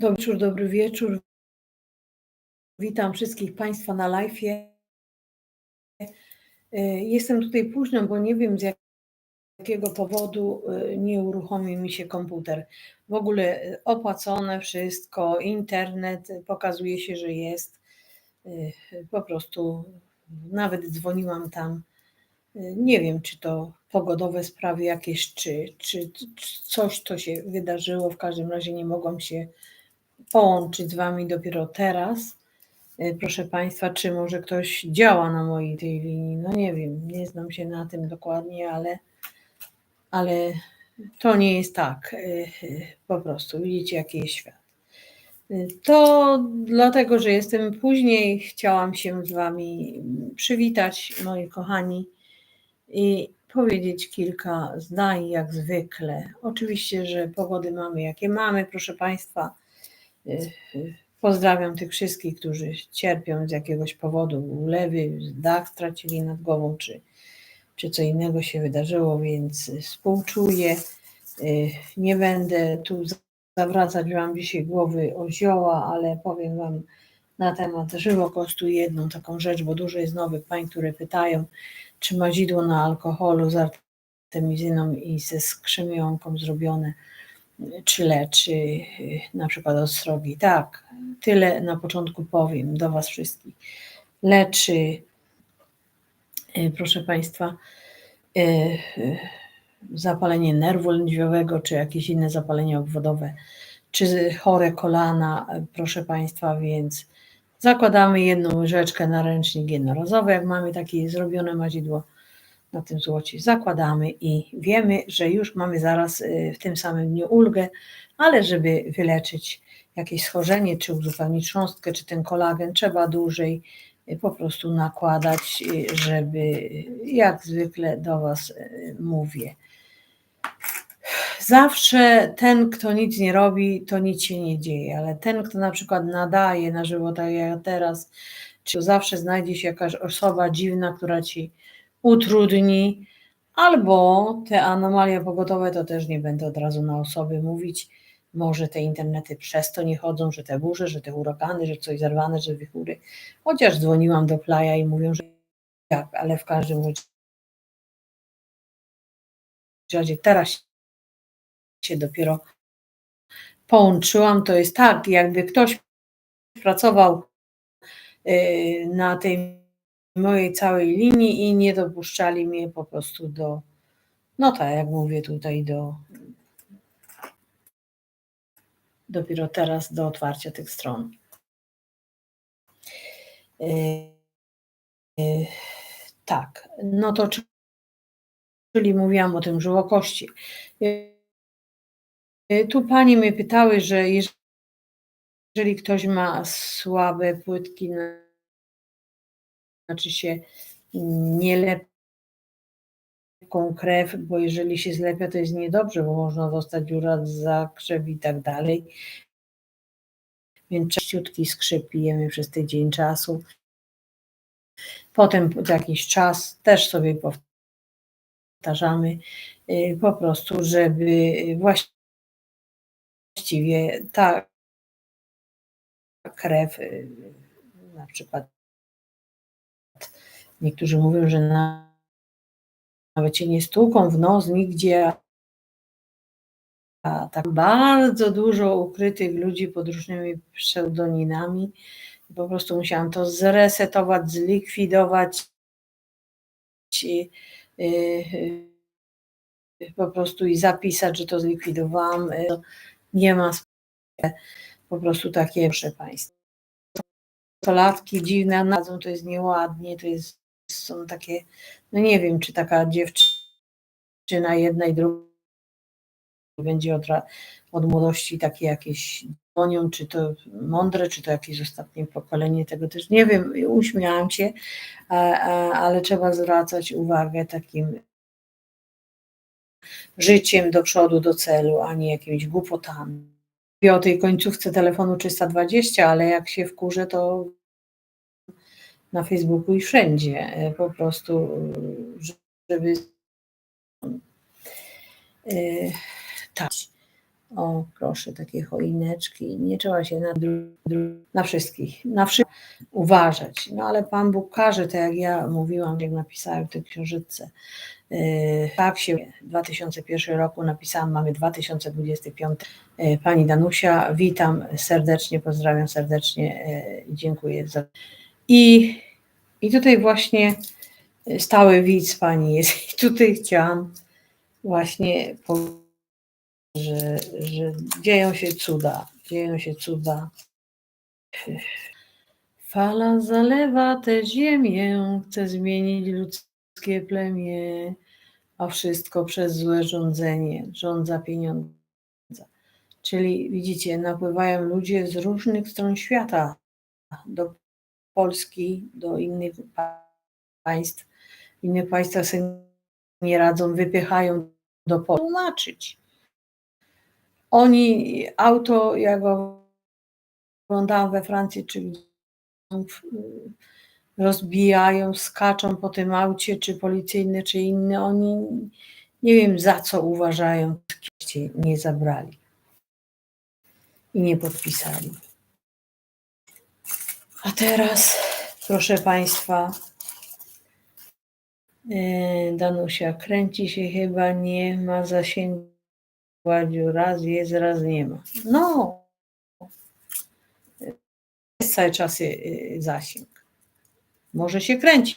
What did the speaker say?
Dobry wieczór, dobry wieczór. Witam wszystkich Państwa na live. Jestem tutaj późno, bo nie wiem z jakiego powodu e, nie uruchomił mi się komputer. W ogóle e, opłacone wszystko, internet, pokazuje się, że jest. Po prostu nawet dzwoniłam tam. Nie wiem, czy to pogodowe sprawy jakieś, czy, czy, czy coś to się wydarzyło. W każdym razie nie mogłam się połączyć z Wami dopiero teraz. E, proszę Państwa, czy może ktoś działa na mojej tej linii? No nie wiem, nie znam się na tym dokładnie, ale, ale to nie jest tak. E, e, po prostu widzicie, jaki jest świat. To dlatego, że jestem później, chciałam się z Wami przywitać, moi kochani, i powiedzieć kilka zdań, jak zwykle. Oczywiście, że pogody mamy, jakie mamy, proszę Państwa Pozdrawiam tych wszystkich, którzy cierpią z jakiegoś powodu, ulewy, dach stracili nad głową, czy, czy co innego się wydarzyło, więc współczuję. Nie będę tu zawracać Wam dzisiaj głowy o zioła, ale powiem Wam na temat żywokostu jedną taką rzecz, bo dużo jest nowych pań, które pytają, czy mazidło na alkoholu z artemizyną i ze skrzemionką zrobione czy leczy na przykład ostrogi. Tak, tyle na początku powiem do Was wszystkich. Leczy, y, proszę Państwa, y, zapalenie nerwu lędźwiowego, czy jakieś inne zapalenie obwodowe, czy chore kolana, proszę Państwa, więc zakładamy jedną łyżeczkę na ręcznik jednorazowy, jak mamy takie zrobione mazidło na tym złocie zakładamy i wiemy, że już mamy zaraz y, w tym samym dniu ulgę, ale żeby wyleczyć jakieś schorzenie, czy uzupełnić cząstkę, czy ten kolagen, trzeba dłużej y, po prostu nakładać, y, żeby jak zwykle do Was mówię. Zawsze ten, kto nic nie robi, to nic się nie dzieje, ale ten, kto na przykład nadaje na żywo, tak jak teraz, czy zawsze znajdzie się jakaś osoba dziwna, która ci utrudni, albo te anomalie pogotowe to też nie będę od razu na osoby mówić. Może te internety przez to nie chodzą, że te burze, że te huragany, że coś zerwane, że wichury. Chociaż dzwoniłam do Playa i mówią, że jak, ale w każdym razie teraz się dopiero połączyłam. To jest tak, jakby ktoś pracował y, na tej mojej całej linii i nie dopuszczali mnie po prostu do, no tak jak mówię tutaj, do dopiero teraz do otwarcia tych stron. Yy, tak, no to czyli mówiłam o tym żołokości. Yy, tu pani mnie pytały, że jeżeli ktoś ma słabe płytki na znaczy się nie lepką krew, bo jeżeli się zlepia, to jest niedobrze, bo można dostać uraz, zakrzew i tak dalej. Więc czyściutki skrzyp pijemy przez tydzień czasu. Potem za jakiś czas też sobie powtarzamy y, po prostu, żeby właściwie ta krew y, na przykład Niektórzy mówią, że nawet cię nie stuką w nos nigdzie, a tak bardzo dużo ukrytych ludzi pod różnymi pseudonimami. Po prostu musiałam to zresetować, zlikwidować. I, yy, po prostu i zapisać, że to zlikwidowałam. Nie ma po prostu takie, proszę Państwa. Latki dziwne nazwą, to jest nieładnie, to jest są takie, no nie wiem, czy taka dziewczyna jedna i druga będzie od, od młodości takie jakieś dzwonią, czy to mądre, czy to jakieś ostatnie pokolenie, tego też nie wiem, uśmiałam się, ale trzeba zwracać uwagę takim życiem do przodu, do celu, a nie jakimiś głupotami. Mówię o tej końcówce telefonu 320, ale jak się wkurzę, to na Facebooku i wszędzie, e, po prostu, żeby e, tak. O, proszę, takie choineczki. Nie trzeba się na, na wszystkich, na wszystkich uważać. No ale Pan Bóg każe, tak jak ja mówiłam, jak napisałem tę księżycę. Yy, Tak się 2001 roku napisałam, mamy 2025. Yy, Pani Danusia, witam serdecznie, pozdrawiam serdecznie, yy, dziękuję za. I, i tutaj właśnie stały widz Pani jest. I tutaj chciałam właśnie powiedzieć, że, że dzieją się cuda, dzieją się cuda. Fala zalewa tę ziemię, chce zmienić ludzkie plemię, a wszystko przez złe rządzenie, rządza pieniądza. Czyli widzicie, napływają ludzie z różnych stron świata do Polski, do innych pa- państw. W innych państwach sobie nie radzą, wypychają do Polski. Tłumaczyć. Oni auto, jak oglądałam we Francji, czy y, rozbijają, skaczą po tym aucie, czy policyjne, czy inne, oni nie wiem za co uważają, że nie zabrali i nie podpisali. A teraz, proszę Państwa, yy, Danusia kręci się chyba, nie ma zasięgu. Raz jest, raz nie ma. No, jest cały czas yy, zasięg. Może się kręci,